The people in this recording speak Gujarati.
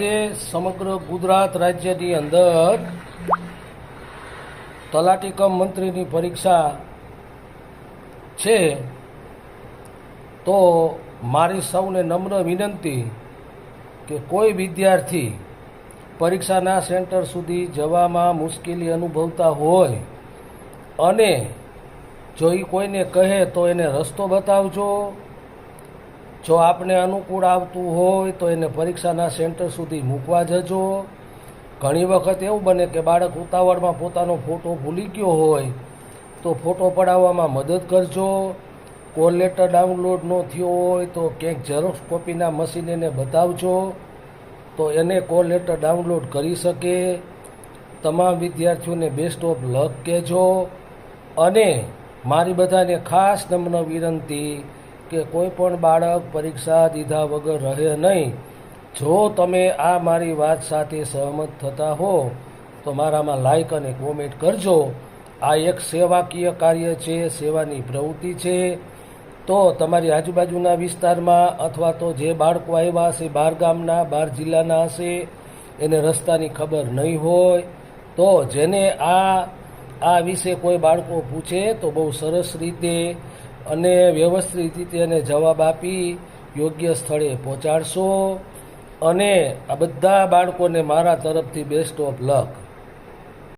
આજે સમગ્ર ગુજરાત રાજ્યની અંદર તલાટીકમ મંત્રીની પરીક્ષા છે, તો મારી સૌને નમ્ર વિનંતી કે કોઈ વિદ્યાર્થી પરીક્ષાના સેન્ટર સુધી જવામાં મુશ્કેલી અનુભવતા હોય અને જો એ કોઈને કહે તો એને રસ્તો બતાવજો જો આપને અનુકૂળ આવતું હોય તો એને પરીક્ષાના સેન્ટર સુધી મૂકવા જજો. ઘણી વખત એવું બને કે બાળક ઉતાવળમાં પોતાનો ફોટો ભૂલી ગયો હોય તો ફોટો પડાવવામાં મદદ કરજો. કોલ લેટર ડાઉનલોડ ન થયો હોય તો ક્યાંક ઝેરોક્સ કોપીના મશીન એને બતાવજો. તો એને કોલ લેટર ડાઉનલોડ કરી શકે. તમામ વિદ્યાર્થીઓને બેસ્ટ ઓફ લક કહેજો. અને મારી બધાને ખાસ નમ્ર વિનંતી કે કોઈ પણ બાળક પરીક્ષા દીધા વગર રહે નહીં. જો તમે આ મારી વાત સાથે સહમત થતા હો, તો મારામાં લાઇક અને કોમેન્ટ કરજો. આ એક સેવાકીય કાર્ય છે, સેવાની પ્રવૃત્તિ છે. તો તમારી આજુબાજુના વિસ્તારમાં અથવા તો જે બાળકો આવ્યા હશે બહાર ગામના બહાર જિલ્લાના હશે, એને રસ્તાની ખબર નહીં હોય, તો જેને આ આ વિશે કોઈ બાળકો પૂછે તો બહુ સરસ રીતે અને વ્યવસ્થિત રીતે એને જવાબ આપી યોગ્ય સ્થળે પહોંચાડશો. અને આ બધા બાળકોને મારા તરફથી બેસ્ટ ઓફ લક